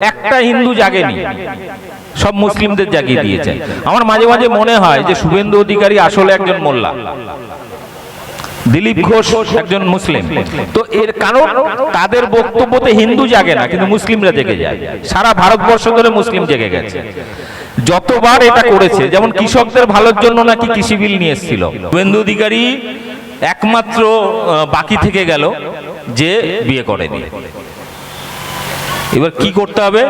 একটা হিন্দু জাগেনি, সব মুসলিমদের জাগিয়ে দিয়েছে। আমার মাঝে মাঝে মনে হয় যে শুভেন্দু অধিকারী আসলে একজন মোল্লা। দিলীপ ঘোষ একজন মুসলিম। তো এর কারণ, তাদের বক্তব্যতে হিন্দু জাগে না, কিন্তু মুসলিমরা জেগে যায়। সারা ভারতবর্ষ ধরে মুসলিম জেগে গেছে। যতবার এটা করেছে, যেমন কৃষকদের ভালোর জন্য নাকি কৃষি বিল নিয়ে এসেছিল। শুভেন্দু অধিকারী একমাত্র বাকি থেকে গেল যে বিয়ে করেনি। এবার কি করতে হবে?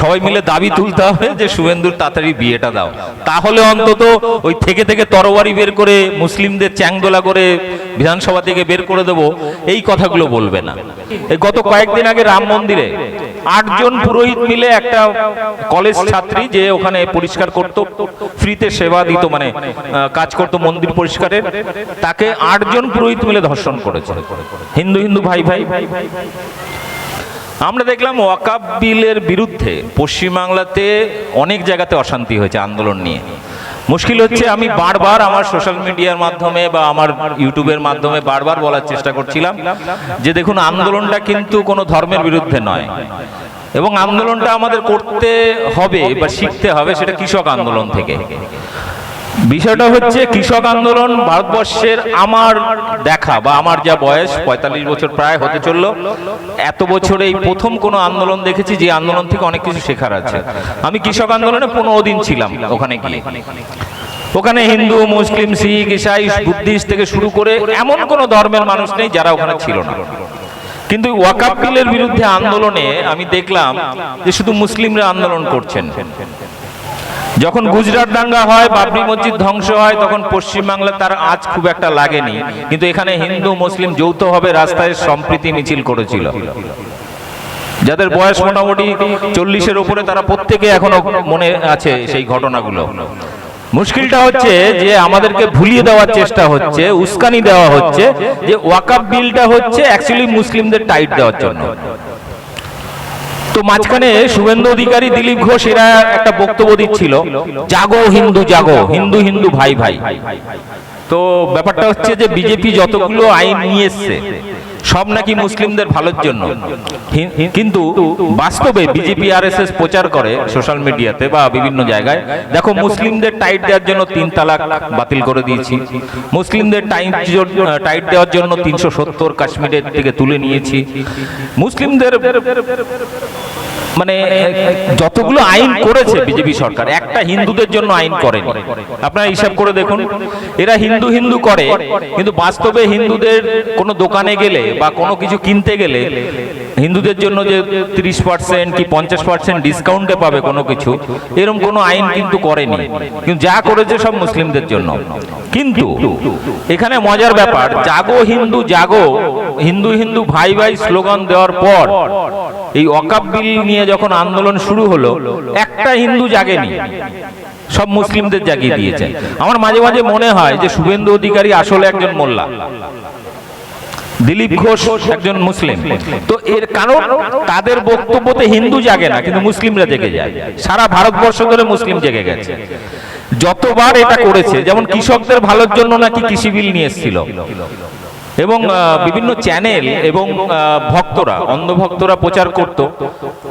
সবাই মিলে দাবি তুলতে হবে যে, শুভেন্দুর তাড়াতাড়ি বিয়েটা দাও। তাহলে অন্তত ওই থেকে থেকে তরবারি বের করে মুসলিমদের চ্যাংদোলা করে বিধানসভা থেকে বের করে দেব, এই কথাগুলো বলবে না। এই গত কয়েকদিন আগে রাম মন্দিরে আটজন পুরোহিত মিলে একটা কলেজ ছাত্রী যে ওখানে পরিষ্কার করত, ফ্রিতে সেবা দিত মানে কাজ করত মন্দির পরিষ্কারের, তাকে আটজন পুরোহিত মিলে ধর্ষণ করেছে। হিন্দু হিন্দু ভাই ভাই ভাই ভাই ভাই। আমরা দেখলাম ওয়াকাব বিলের বিরুদ্ধে পশ্চিমবাংলাতে অনেক জায়গাতে অশান্তি হয়েছে আন্দোলন নিয়ে। মুশকিল হচ্ছে আমি বারবার আমার সোশ্যাল মিডিয়ার মাধ্যমে বা আমার ইউটিউবের মাধ্যমে বারবার বলার চেষ্টা করছিলাম যে দেখুন, আন্দোলনটা কিন্তু কোনো ধর্মের বিরুদ্ধে নয়। এবং আন্দোলনটা আমাদের করতে হবে বা শিখতে হবে সেটা কৃষক আন্দোলন থেকে। বিষয়টা হচ্ছে কৃষক আন্দোলন ভারতবর্ষের আমার দেখা বা আমার যা বয়স, পঁয়তাল্লিশ বছর প্রায় হতে চলল। এত বছরে এই প্রথম কোনো আন্দোলন দেখেছি যে আন্দোলন থেকে অনেক কিছু শেখার আছে। আমি কৃষক আন্দোলনে পনেরো দিন ছিলাম ওখানে গিয়ে। ওখানে হিন্দু, মুসলিম, শিখ, ইসাই, বুদ্ধিস্ট থেকে শুরু করে এমন কোনো ধর্মের মানুষ নেই যারা ওখানে ছিল না। কিন্তু ওয়াকাপ বিলের বিরুদ্ধে আন্দোলনে আমি দেখলাম যে শুধু মুসলিমরা আন্দোলন করছেন। যখন গুজরাট দাঙ্গা হয় বাবরি মসজিদ ধ্বংস হয় তখন পশ্চিমবাংলা তার আজ খুব একটা লাগেনি। কিন্তু এখানে হিন্দু মুসলিম যৌথভাবে রাস্তায় সম্প্রীতি মিছিল করেছিল। যাদের বয়স মোটামুটি চল্লিশের উপরে তারা প্রত্যেকে এখনও মনে আছে সেই ঘটনাগুলো। মুশকিলটা হচ্ছে যে আমাদেরকে ভুলিয়ে দেওয়ার চেষ্টা হচ্ছে উস্কানি দেওয়া হচ্ছে যে ওয়াকাপ বিলটা হচ্ছে অ্যাকচুয়ালি মুসলিমদের টাইট দেওয়ার জন্য। তো মাঝখানে শুভেন্দু অধিকারী দিলীপ ঘোষ এরা একটা বক্তব্য দিচ্ছিল, জাগো হিন্দু জাগো, হিন্দু হিন্দু, ভাই ভাই। তো ব্যাপারটা হচ্ছে যে বিজেপি যতগুলো আইন নিয়ে এসছে, সব নাকি মুসলিমদের ভালোর জন্য। কিন্তু বাস্তবে বিজেপি আর এস প্রচার করে সোশ্যাল মিডিয়াতে বা বিভিন্ন জায়গায়, দেখো, মুসলিমদের টাইট দেওয়ার জন্য তিন তালাক বাতিল করে দিয়েছি। মুসলিমদের টাইট টাইট দেওয়ার জন্য তিনশো সত্তর কাশ্মীরের থেকে তুলে নিয়েছি। মুসলিমদের মানে যতগুলো আইন করেছে বিজেপি সরকার, একটা হিন্দুদের জন্য আইন করেনি। আপনারা হিসাব করে দেখুন, এরা হিন্দু হিন্দু করে, কিন্তু বাস্তবে হিন্দুদের কোনো দোকানে গেলে বা কোনো কিছু কিনতে গেলে হিন্দুদের জন্য যে তিরিশ পার্সেন্ট কি পঞ্চাশ পার্সেন্ট ডিসকাউন্টে পাবে কোনো কিছু এরকম কোনো আইন কিন্তু করেনি। কিন্তু যা করেছে সব মুসলিমদের জন্য। কিন্তু এখানে মজার ব্যাপার, জাগো হিন্দু জাগো, হিন্দু হিন্দু ভাই ভাই স্লোগান দেওয়ার পর এই অকাপ বিল নিয়ে যখন আন্দোলন শুরু হলো, একটা হিন্দু জাগেনি, সব মুসলিমদের জাগিয়ে দিয়েছে। আমার মাঝে মাঝে মনে হয় যে শুভেন্দু অধিকারী আসলে একজন মোল্লা, দিলীপ ঘোষ একজন মুসলিম। তো এর কারণ, তাদের বক্তব্যতে হিন্দু জাগে না, কিন্তু মুসলিমরা জেগে যায়। সারা ভারতবর্ষ ধরে মুসলিম জেগে গেছে। যতবার এটা করেছে, যেমন কৃষকদের ভালোর জন্য নাকি কৃষি বিল নিয়ে এসেছিল এবং বিভিন্ন চ্যানেল এবং ভক্তরা অন্ধ ভক্তরা প্রচার করত।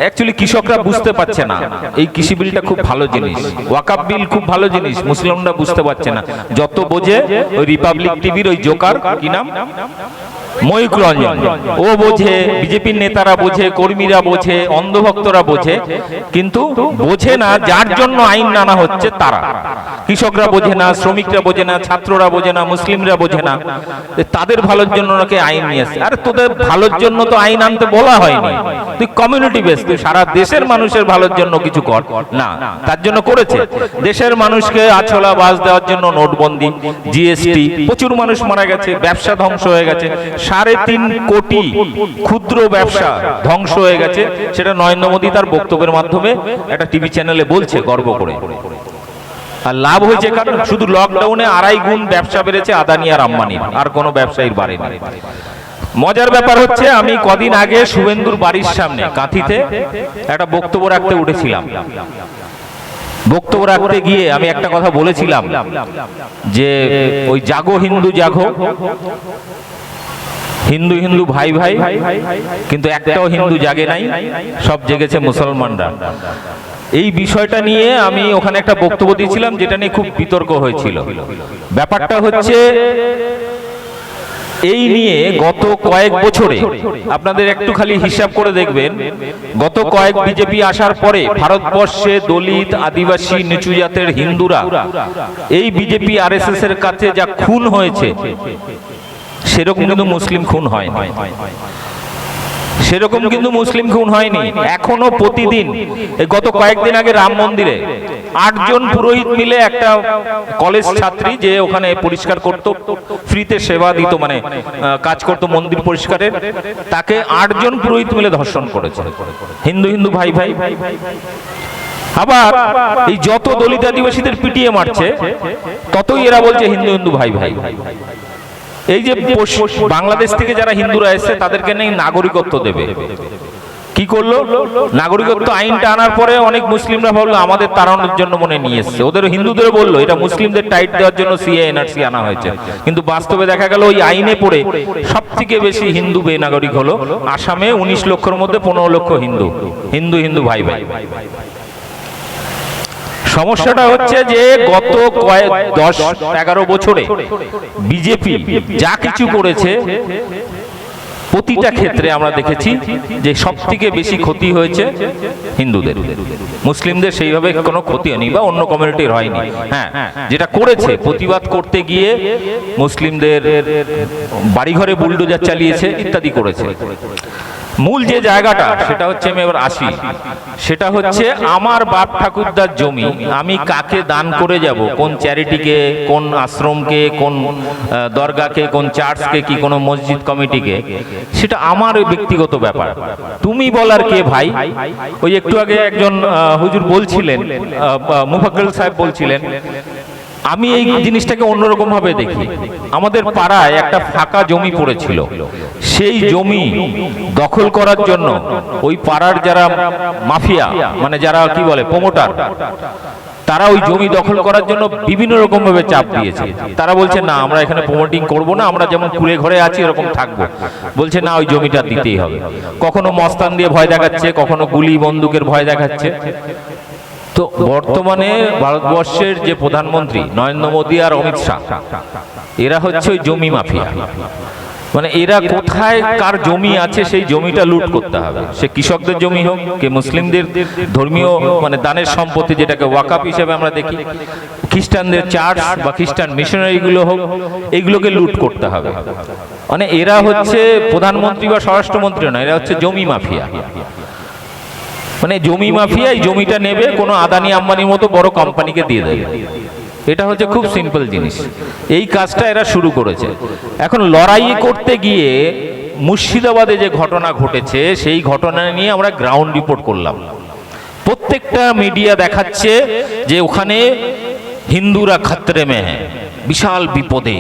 অ্যাকচুয়ালি কৃষকরা বুঝতে পারছে না। এই কৃষি বিলটা খুব ভালো জিনিস। ওয়াকাপ বিল খুব ভালো জিনিস। মুসলিমরা বুঝতে পারছে না। যত বোঝে ওই রিপাবলিক টিভির ওই জোকার কি নাম? ময়ূক রঞ্জন ও বোঝে, বিজেপির নেতারা বোঝে, কর্মীরা বোঝে, অন্ধভক্তরা বোঝে, কিন্তু বোঝে না যার জন্য আইন নানা হচ্ছে তারা। কৃষকরা বোঝে না, শ্রমিকরা বোঝে না, ছাত্ররা বোঝে না, মুসলিমরা বোঝে না। তাদের ভালোর জন্য নাকি আইন নিয়ে আসছে? আরে তোদের ভালোর জন্য তো আইন আনতে বলা হয়নি। তুই কমিউনিটি বেস তুই সারা দেশের মানুষের ভালোর জন্য কিছু কর। না, তার জন্য করেছে। দেশের মানুষকে আছলা বাস দেওয়ার জন্য নোটবন্দি, জিএসটি, প্রচুর মানুষ মারা গেছে, ব্যবসা ধ্বংস হয়ে গেছে। সাড়ে তিন কোটি ক্ষুদ্র ব্যবসা ধ্বংস হয়ে গেছে। সেটা নরেন্দ্র মোদী তার বক্তব্যের মাধ্যমে একটা টিভি চ্যানেলে বলছে গর্ব করে। আর লাভ হয়েছে কারণ শুধু লকডাউনে আড়াই গুণ ব্যবসা বেড়েছে আদানি আর আম্বানির আর কোনো ব্যবসায়ীর বাড়েনি মজার ব্যাপার হচ্ছে আমি কদিন আগে শুভেন্দুর বাড়ির সামনে কাঁথিতে একটা বক্তব্য রাখতে উঠেছিলাম। বক্তব্য রাখতে গিয়ে আমি একটা কথা বলেছিলাম যে ওই জাগো হিন্দু জাগো হিন্দু হিন্দু ভাই ভাই, কিন্তু একটাও হিন্দু জাগে নাই, সব জেগেছে মুসলমানরা। এই বিষয়টা নিয়ে আমি ওখানে একটা বক্তব্য দিয়েছিলাম, যেটা নিয়ে খুব বিতর্ক হয়েছিল। ব্যাপারটা হচ্ছে, এই নিয়ে গত কয়েক বছরে, আপনাদের একটু খালি হিসাব করে দেখবেন, গত কয়েক বিজেপি আসার পরে ভারতবর্ষে দলিত আদিবাসী নিচু জাতের হিন্দুরা, এই বিজেপি আরএসএস এর কাছে যা খুন হয়েছে সেরকম কিন্তু মুসলিম খুন হয় সেরকম কিন্তু মুসলিম খুন হয়নি। এখনও প্রতিদিন গত কয়েকদিন আগে রাম মন্দিরে আটজন পুরোহিত মিলে একটা কলেজ ছাত্রী যে ওখানে পরিষ্কার করত, ফ্রিতে সেবা দিত মানে কাজ করত মন্দির পরিষ্কারের, তাকে আটজন পুরোহিত মিলে ধর্ষণ করেছে। হিন্দু হিন্দু ভাই ভাই। আবার এই যত দলিত আদিবাসীদের পিটিয়ে মারছে, ততই এরা বলছে হিন্দু হিন্দু ভাই ভাই ভাই ভাই। এই যে বাংলাদেশ থেকে যারা হিন্দুরা এসছে, তাদেরকে নেই নাগরিকত্ব দেবে। কি করল? নাগরিকত্ব আইনটা আনার পরে অনেক মুসলিমরা ভাবলো, আমাদের তাড়ানোর জন্য মনে নিয়ে এসছে। ওদের হিন্দুদের বলল, এটা মুসলিমদের টাইট দেওয়ার জন্য সিএ এনআরসি আনা হয়েছে। কিন্তু বাস্তবে দেখা গেল, ওই আইনে পড়ে সব থেকে বেশি হিন্দু বেনাগরিক হলো আসামে উনিশ লক্ষের মধ্যে পনেরো লক্ষ হিন্দু। হিন্দু হিন্দু ভাই ভাই সমস্যাটা হচ্ছে যে গত কয়েক দশ, এগারো বছরে বিজেপি যা কিছু করেছে, প্রতিটা ক্ষেত্রে আমরা দেখেছি যে সব থেকে বেশি ক্ষতি হয়েছে হিন্দুদের। মুসলিমদের সেইভাবে কোনো ক্ষতি হয়নি বা অন্য কমিউনিটির হয়নি। হ্যাঁ যেটা করেছে, প্রতিবাদ করতে গিয়ে মুসলিমদের বাড়িঘরে বুলডোজার চালিয়েছে ইত্যাদি করেছে। মূল যে জায়গাটা সেটা হচ্ছে আমি এবার আসি। সেটা হচ্ছে আমার বাপ ঠাকুরদার জমি। আমি কাকে দান করে যাব? কোন চ্যারিটিকে কোন আশ্রমকে কোন দরগাকে কোন চার্চকে কি কোনো মসজিদ কমিটিকে? সেটা আমার ব্যক্তিগত ব্যাপার। তুমি বলার কে ভাই? ওই একটু আগে একজন হুজুর বলছিলেন মুফাক্কল সাহেব বলছিলেন আমি এই জিনিসটাকে অন্যরকম ভাবে দেখি। আমাদের পাড়ায় একটা ফাঁকা জমি পড়েছিল। সেই জমি দখল করার জন্য ওই পাড়ার যারা মাফিয়া মানে যারা কি বলে, প্রমোটার, তারা ওই জমি দখল করার জন্য বিভিন্ন রকম ভাবে চাপ দিয়েছে। তারা বলছে, না, আমরা এখানে প্রমোটিং করব না, আমরা যেমন কুড়ে ঘরে আছি, এরকম থাকব। বলছে, না, ওই জমিটা দিতেই হবে। কখনো মস্তান দিয়ে ভয় দেখাচ্ছে, কখনো গুলি বন্দুকের ভয় দেখাচ্ছে। তো বর্তমানে ভারতবর্ষের যে প্রধানমন্ত্রী নরেন্দ্র মোদী আর অমিত শাহ, এরা হচ্ছে ওই জমি মাফিয়া। মানে এরা কোথায়, কার জমি আছে সেই জমিটা লুট করতে হবে। সে কৃষকদের জমি হোক, কে মুসলিমদের ধর্মীয় মানে দানের সম্পত্তি যেটাকে ওয়াকাপ হিসেবে আমরা দেখি, খ্রিস্টানদের চার্চ বা খ্রিস্টান মিশনারিগুলো হোক এইগুলোকে লুট করতে হবে। মানে এরা হচ্ছে প্রধানমন্ত্রী বা স্বরাষ্ট্রমন্ত্রী নয়, এরা হচ্ছে জমি মাফিয়া। মানে জমি মাফিয়া জমিটা নেবে কোনো আদানি আম্বানির মতো বড় কোম্পানিকে দিয়ে দেবে। এটা হচ্ছে খুব সিম্পল জিনিস। এই কাজটা এরা শুরু করেছে। এখন লড়াই করতে গিয়ে মুর্শিদাবাদে যে ঘটনা ঘটেছে সেই ঘটনা নিয়ে আমরা গ্রাউন্ড রিপোর্ট করলাম। প্রত্যেকটা মিডিয়া দেখাচ্ছে যে ওখানে হিন্দুরা খাতরে মে হ্যাঁ বিশাল বিপদে।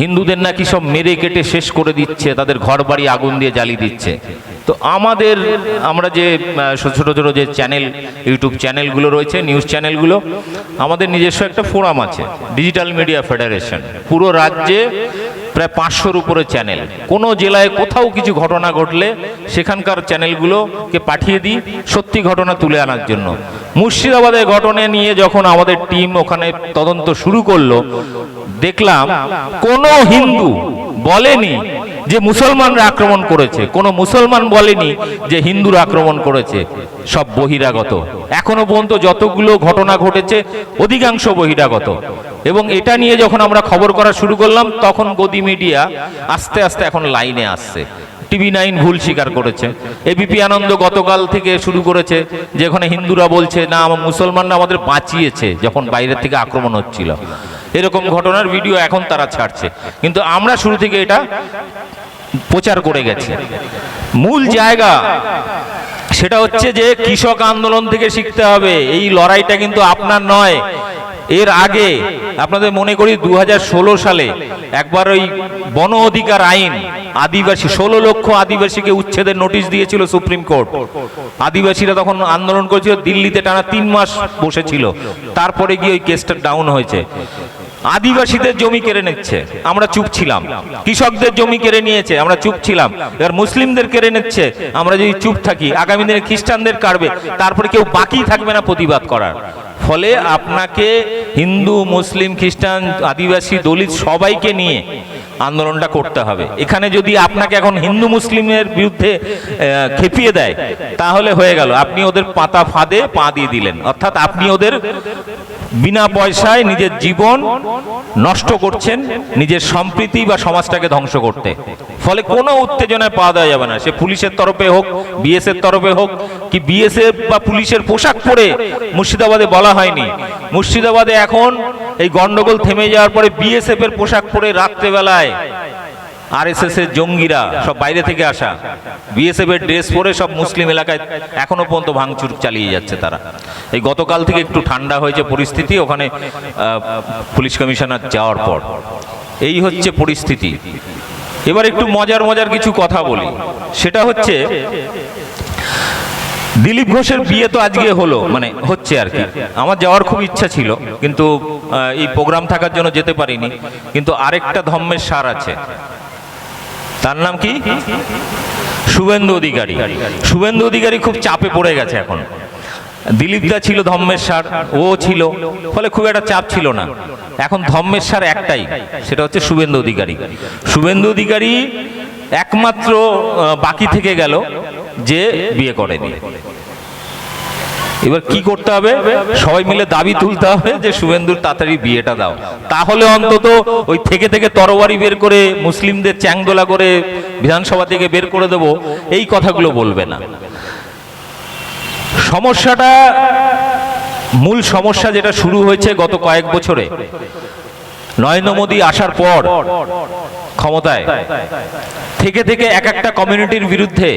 হিন্দুদের নাকি সব মেরে কেটে শেষ করে দিচ্ছে তাদের ঘর বাড়ি আগুন দিয়ে জ্বালিয়ে দিচ্ছে। তো আমাদের, আমরা যে ছোটো ছোট যে চ্যানেল ইউটিউব চ্যানেলগুলো রয়েছে নিউজ চ্যানেলগুলো আমাদের নিজস্ব একটা ফোরাম আছে ডিজিটাল মিডিয়া ফেডারেশন পুরো রাজ্যে প্রায় পাঁচশোর উপরে চ্যানেল কোনো জেলায় কোথাও কিছু ঘটনা ঘটলে সেখানকার চ্যানেলগুলোকে পাঠিয়ে দিই, সত্যি ঘটনা তুলে আনার জন্য। মুর্শিদাবাদের ঘটনা নিয়ে যখন আমাদের টিম ওখানে তদন্ত শুরু করল, দেখলাম কোনো হিন্দু বলেনি যে মুসলমানরা আক্রমণ করেছে, কোনো মুসলমান বলেনি যে হিন্দুরা আক্রমণ করেছে, সব বহিরাগত। এখনও পর্যন্ত যতগুলো ঘটনা ঘটেছে, অধিকাংশ বহিরাগত। এবং এটা নিয়ে যখন আমরা খবর করা শুরু করলাম, তখন গদি মিডিয়া আস্তে আস্তে এখন লাইনে আসছে। টিভি নাইন ভুল স্বীকার করেছে। এবিপি আনন্দ গতকাল থেকে শুরু করেছে, যেখানে হিন্দুরা বলছে, না, আমার মুসলমানরা আমাদের বাঁচিয়েছে, যখন বাইরের থেকে আক্রমণ হচ্ছিল। এরকম ঘটনার ভিডিও এখন তারা ছাড়ছে। কিন্তু আমরা শুরু থেকে এটা প্রচার করে গেছি। মূল জায়গা সেটা হচ্ছে যে কৃষক আন্দোলন থেকে শিখতে হবে। এই লড়াইটা কিন্তু আপনার নয়। এর আগে আপনাদের মনে করি দু হাজার ষোলো সালে একবার ওই বন অধিকার আইন আদিবাসী, ষোলো লক্ষ আদিবাসীকে উচ্ছেদের নোটিশ দিয়েছিল সুপ্রিম কোর্ট। আদিবাসীরা তখন আন্দোলন করেছিল, দিল্লিতে টানা তিন মাস বসেছিল। তারপরে গিয়ে ওই কেসটা ডাউন হয়েছে। আদিবাসীদের জমি কেড়ে নিচ্ছে। আমরা চুপ ছিলাম। কৃষকদের জমি কেড়ে নিয়েছে। আমরা চুপ ছিলাম। এবার মুসলিমদের কেড়ে নিচ্ছে। আমরা যদি চুপ থাকি, আগামী দিনে খ্রিস্টানদের কাটবে, তারপরে কেউ বাকি থাকবে না প্রতিবাদ করার। ফলে আপনাকে হিন্দু, মুসলিম, খ্রিস্টান, আদিবাসী, দলিত সবাইকে নিয়ে আন্দোলনটা করতে হবে। এখানে যদি আপনাকে এখন হিন্দু, মুসলিমের বিরুদ্ধে খেপিয়ে দেয়, তাহলে হয়ে গেল। আপনি ওদের পাতা ফাঁদে পা দিয়ে দিলেন। অর্থাৎ আপনি ওদের বিনা পয়সায় নিজের জীবন নষ্ট করছেন, নিজের সম্প্রীতি বা সমাজটাকে ধ্বংস করতে। ফলে কোনো উত্তেজনায় পা দেওয়া যাবে না। সে পুলিশের তরফে হোক বিএসএফ তরফে হোক, কি বিএসএফ বা পুলিশের পোশাক পরে মুর্শিদাবাদে বলা হয়নি। মুর্শিদাবাদে এখন এই গন্ডগোল থেমে যাওয়ার পরে বিএসএফ এর পোশাক পরে রাত্রেবেলায় আরএসএস এর জঙ্গিরা সব বাইরে থেকে আসা। বিএসএফ এর ড্রেস পরে সব মুসলিম এলাকায় এখনও পর্যন্ত ভাঙচুর চালিয়ে যাচ্ছে তারা। এই গতকাল থেকে একটু ঠান্ডা হয়েছে পরিস্থিতি, ওখানে পুলিশ কমিশনার যাওয়ার পর। এই হচ্ছে পরিস্থিতি। এবার একটু মজার মজার কিছু কথা বলি। সেটা হচ্ছে, দিলীপ ঘোষের বিয়ে তো আজকে হলো মানে হচ্ছে আর কি। আমার যাওয়ার খুব ইচ্ছা ছিল, কিন্তু এই প্রোগ্রাম থাকার জন্য যেতে পারিনি। কিন্তু আরেকটা ধর্মের সার আছে। তার নাম কি? শুভেন্দু অধিকারী। শুভেন্দু অধিকারী খুব চাপে পড়ে গেছে এখন। দিলীপ দা ছিল ধম্মের সার ও ছিল, ফলে খুব একটা চাপ ছিল না। এখন ধম্মের সার একটাই, সেটা হচ্ছে শুভেন্দু অধিকারী। শুভেন্দু অধিকারী একমাত্র বাকি থেকে গেল যে বিয়ে করেনি। এবার কি করতে হবে? সবাই মিলে দাবি তুলতে হবে যে, শুভেন্দুর তাড়াতাড়ি বিয়েটা দাও। তাহলে অন্তত ওই থেকে থেকে তরবারি বের করে মুসলিমদের চ্যাংদোলা করে বিধানসভা থেকে বের করে দেব, এই কথাগুলো বলবে না। সমস্যাটা, মূল সমস্যা যেটা শুরু হয়েছে গত কয়েক বছরে, নরেন্দ্র মোদী আসার পর ক্ষমতায়, থেকে থেকে এক একটা কমিউনিটির বিরুদ্ধে,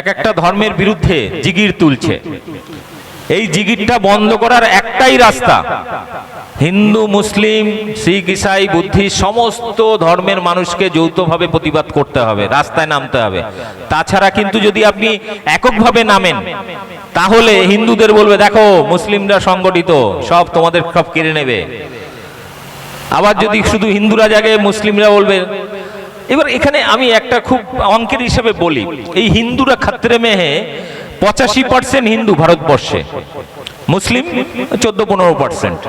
এক একটা ধর্মের বিরুদ্ধে জিগির তুলছে। এই জিগিরটা বন্ধ করার একটাই রাস্তা। হিন্দু, মুসলিম, শিখ, ইসাই, বুদ্ধি, সমস্ত ধর্মের মানুষকে যৌথভাবে প্রতিবাদ করতে হবে, রাস্তায় নামতে হবে। তাছাড়া কিন্তু যদি আপনি এককভাবে নামেন, তাহলে হিন্দুদের বলবে, দেখো, মুসলিমরা সংগঠিত, সব তোমাদের সব কেড়ে নেবে। আবার যদি শুধু হিন্দুরা জাগে, মুসলিমরা বলবে, এবার এখানে আমি একটা খুব অঙ্কের হিসেবে বলি, এই হিন্দুরা খাত্রে মেহে পঁচাশি পার্সেন্ট হিন্দু ভারতবর্ষে। মুসলিম চোদ্দ পনেরো পার্সেন্ট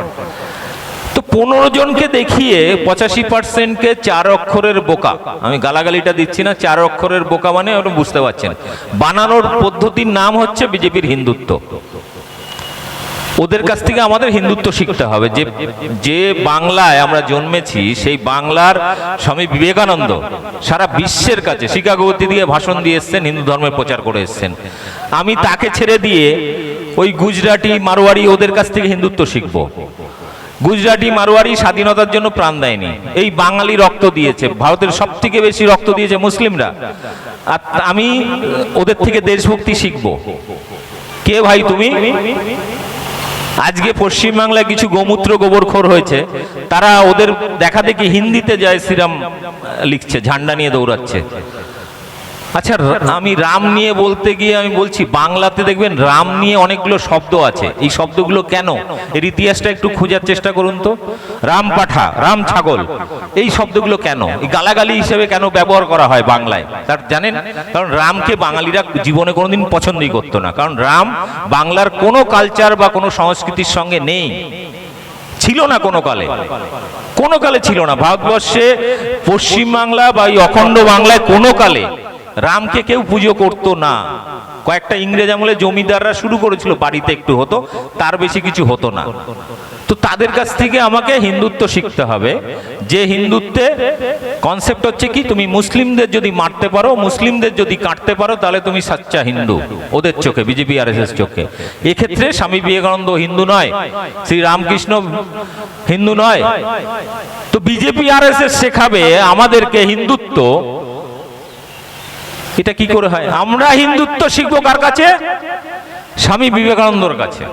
তো পনেরো জনকে দেখিয়ে পঁচাশি পার্সেন্টকে চার অক্ষরের বোকা। আমি গালাগালিটা দিচ্ছি না, চার অক্ষরের বোকা মানে ওটা বুঝতে পারছেন। বানানোর পদ্ধতির নাম হচ্ছে বিজেপির হিন্দুত্ব। ওদের কাছ থেকে আমাদের হিন্দুত্ব শিখতে হবে যে যে বাংলায় আমরা জন্মেছি, সেই বাংলার স্বামী বিবেকানন্দ সারা বিশ্বের কাছে শিকাগোতে দিয়ে ভাষণ দিয়ে এসছেন, হিন্দু ধর্মের প্রচার করে এসছেন। আমি তাকে ছেড়ে দিয়ে ওই গুজরাটি মারোয়ারি ওদের কাছ থেকে হিন্দুত্ব শিখব। গুজরাটি মারোয়ারি স্বাধীনতার জন্য প্রাণ দেয়নি। এই বাঙালি রক্ত দিয়েছে, ভারতের সব থেকে বেশি রক্ত দিয়েছে মুসলিমরা। আর আমি ওদের থেকে দেশভক্তি শিখব। কে ভাই তুমি? আজকে পশ্চিমবাংলায় কিছু গোমূত্র গোবরখোর হয়েছে। তারা ওদের দেখা দেখি হিন্দিতে জয় শ্রীরাম লিখছে, ঝান্ডা নিয়ে দৌড়াচ্ছে। আচ্ছা আমি রাম নিয়ে বলতে গিয়ে আমি বলছি বাংলাতে দেখবেন রাম নিয়ে অনেকগুলো শব্দ আছে। এই শব্দগুলো কেন? এর ইতিহাসটা একটু খোঁজার চেষ্টা করুন তো। রাম পাঠা রাম ছাগল এই শব্দগুলো কেন? এই গালাগালি হিসেবে কেন ব্যবহার করা হয় বাংলায়? তার জানেন? কারণ রামকে বাঙালিরা জীবনে কোনোদিন পছন্দই করতো না। কারণ রাম বাংলার কোনো কালচার বা কোনো সংস্কৃতির সঙ্গে নেই। ছিল না কোনো কালে। কোনো কালে ছিল না। ভারতবর্ষে পশ্চিমবাংলা বা এই অখণ্ড বাংলায় কোনো কালে রামকে কেউ পুজো করতো না। কয়েকটা ইংরেজ আমলে জমিদাররা শুরু করেছিল, বাড়িতে একটু হতো, তার বেশি কিছু হতো না। তো তাদের কাছ থেকে আমাকে হিন্দুত্ব শিখতে হবে। যে হিন্দুত্বে কনসেপ্ট হচ্ছে কি, তুমি মুসলিমদের যদি মারতে পারো, মুসলিমদের যদি কাটতে পারো, তাহলে তুমি সাচ্চা হিন্দু। ওদের চোখে, বিজেপি আর এস চোখে। এক্ষেত্রে স্বামী বিবেকানন্দ হিন্দু নয়, শ্রী রামকৃষ্ণ হিন্দু নয়। তো বিজেপি আর এস এস শেখাবে আমাদেরকে হিন্দুত্ব এটা কি করে হয়? আমরা হিন্দুত্ব শিখব কার কাছে? স্বামী বিবেকানন্দর কাছে।